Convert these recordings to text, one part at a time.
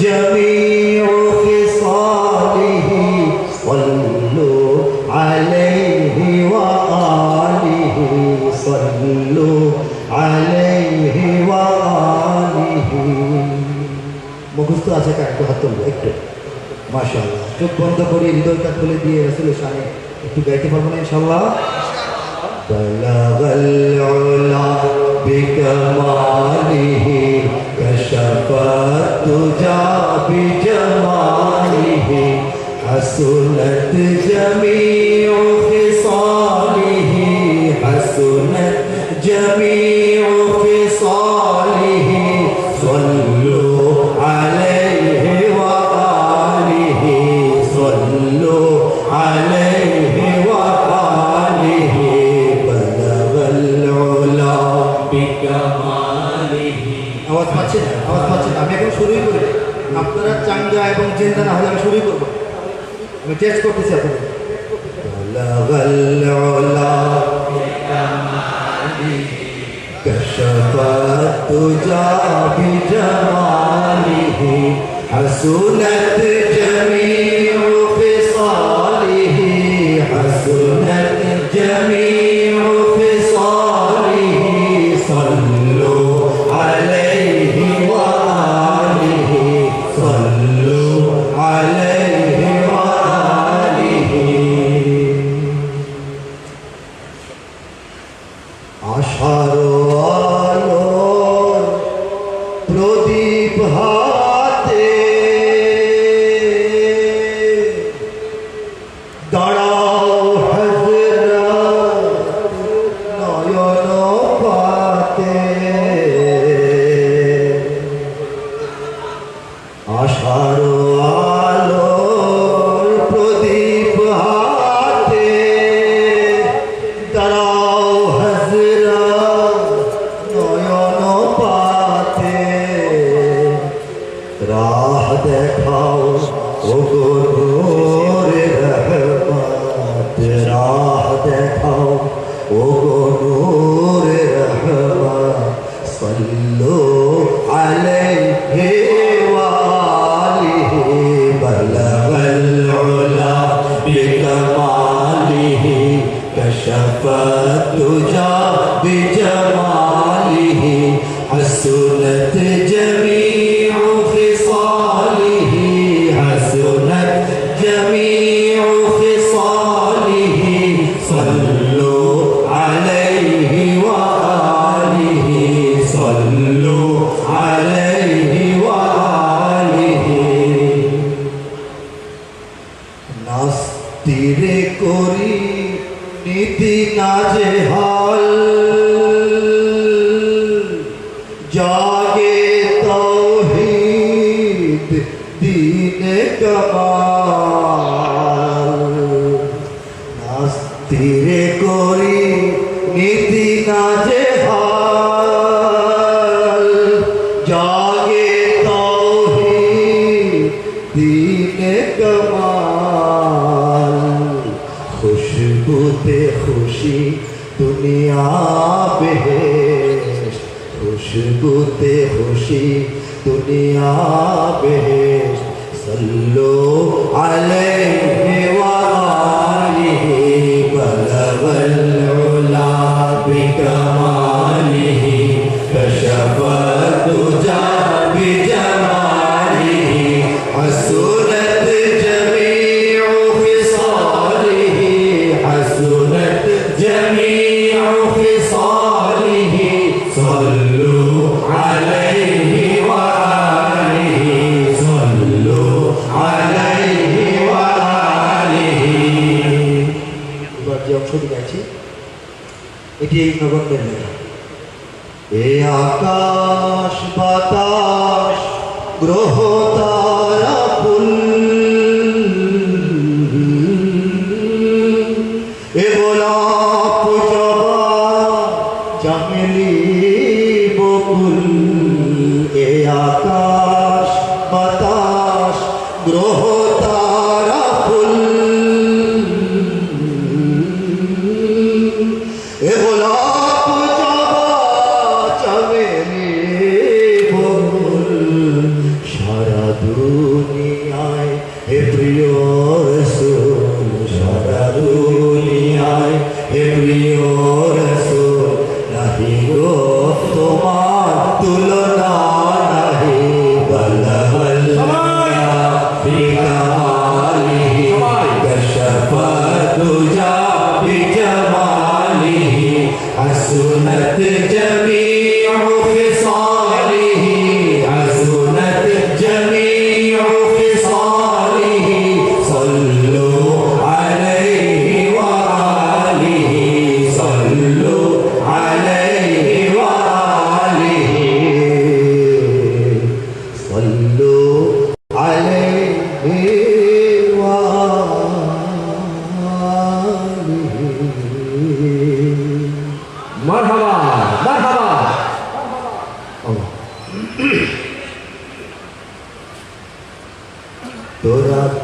جميع خصاله صلوا عليه وآله صلوا عليه وآله মুখস্থ আছে কার একটু হাত তুলবো একটু মাশাআল্লাহ চোখ বন্ধ করে হৃদয়টা খুলে দিয়ে রাসূলের শানে একটু গাইতে পারবো না ইনশাআল্লাহ بلغ العلا بكماله جيسكو كسيكو بلغ العلا بكماله كشف الدجى بجماله حسنت হাল জাগে তৌহিদ দিনে কমাল। নাস্তিরে করি নীতি নাজে হাল। জাগে তৌহিদ দিনে কমাল। খুশবুতে খুশি دنیا بہشت خوشبو تے خوشی دنیا بہشت صلو علیہ অংশটি গাইছি এটি এই নগণ্যের লেখা। এ আকাশ বাতাস গ্রহ তারা এ আকাশ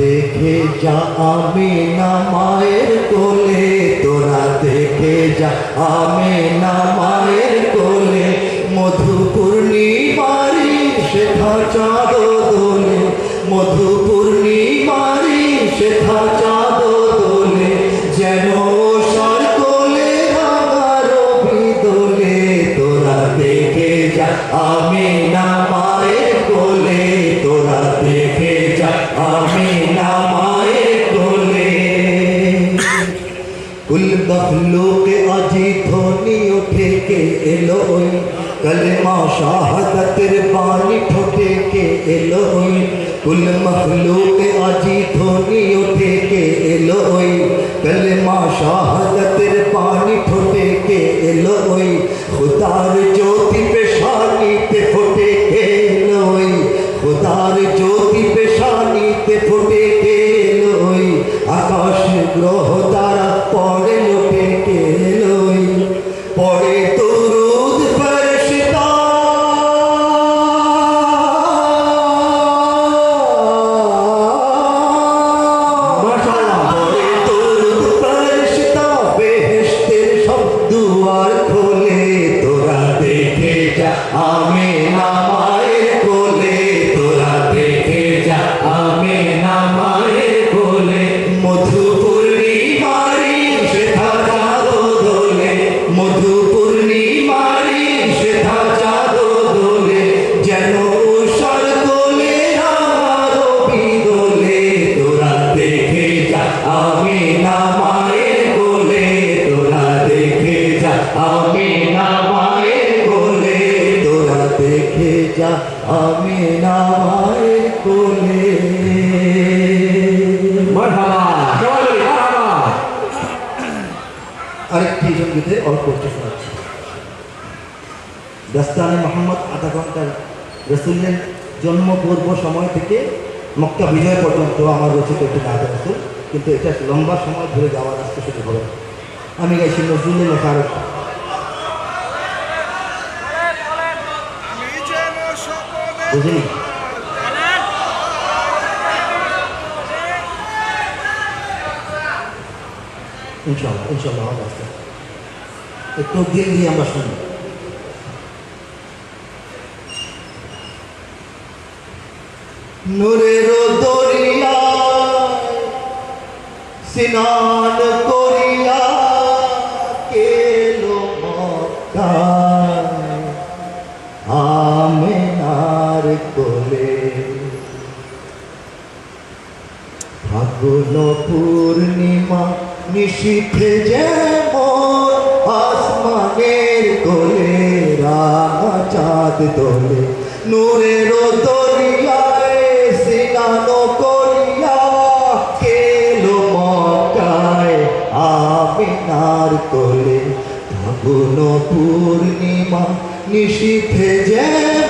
দেখে যা, আমি না মায়ের কোলে, তোরা দেখে যা, আমি না মায়ের কোলে মধু পূর্ণিমারি শেখা চাঁদ দোলে মধু পূর্ণিমারি শেখা চাঁদ ওই কলমা শাহাদাতের পানি ঠোঁটে কে এলো ওই? কুল মখলুকে আজি ধনি ওঠে কে এলো ওই? কলমা শাহাদাতের পানি ঠোঁটে কে এলো ওই? খুদার জ্যোতি পেশানিতে ফোটে কে এলো ওই? খুদার জ্যোতি পেশানিতে ফোটে অল্প একটু শোনাচ্ছি দাস্তানে মোহাম্মদ আধা ঘণ্টার রসুলের জন্ম পূর্ব সময় থেকে মক্কা বিজয় পর্যন্ত আমার রচিত একটি নাচ রসুল কিন্তু এটা লম্বা সময় ধরে যাওয়ার আসতে শুরু হবে আমি গাইছি নজরুলের লেখা বুঝলি? ইনশাল্লাহ ইনশাল্লাহ আস্তে। একটু দিন দিয়ে আমরা শুনি। নূরের দরিয়া, স্নান করিয়া কেলো আমেনার কোলে ফাগুন পূর্ণিমা নিশীথে যেমন আসমানের কোলে, রাঙা চাঁদ দোলে নূরের দরিয়ায় স্নান করিয়া খেলো মকায় আমিনার কোলে। ফাগুন পূর্ণিমা নিশীথে যেমন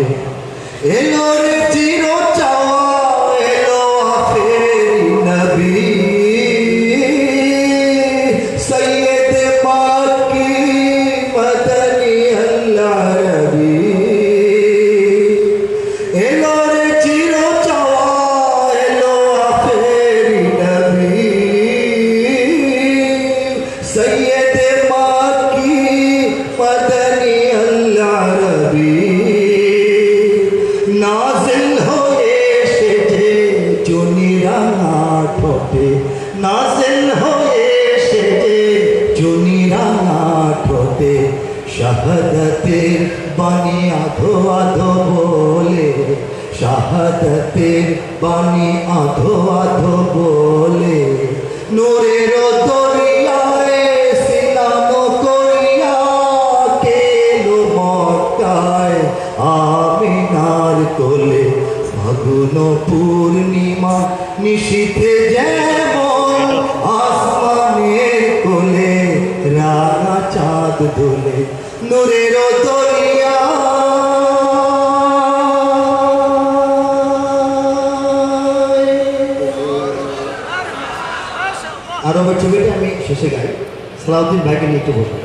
এলো শাহাদাতের বাণী আধো আধো বলে শাহাদাতের বাণী আধো আধো বলে। নূরের আমিনার পূর্ণিমা নিশীথে যেমন আসমানের নূরের দরিয়া। আরবের ছবিটা আমি শেষে গাই। সালাউদ্দিন ভাইকে নিয়ে একটু বসবো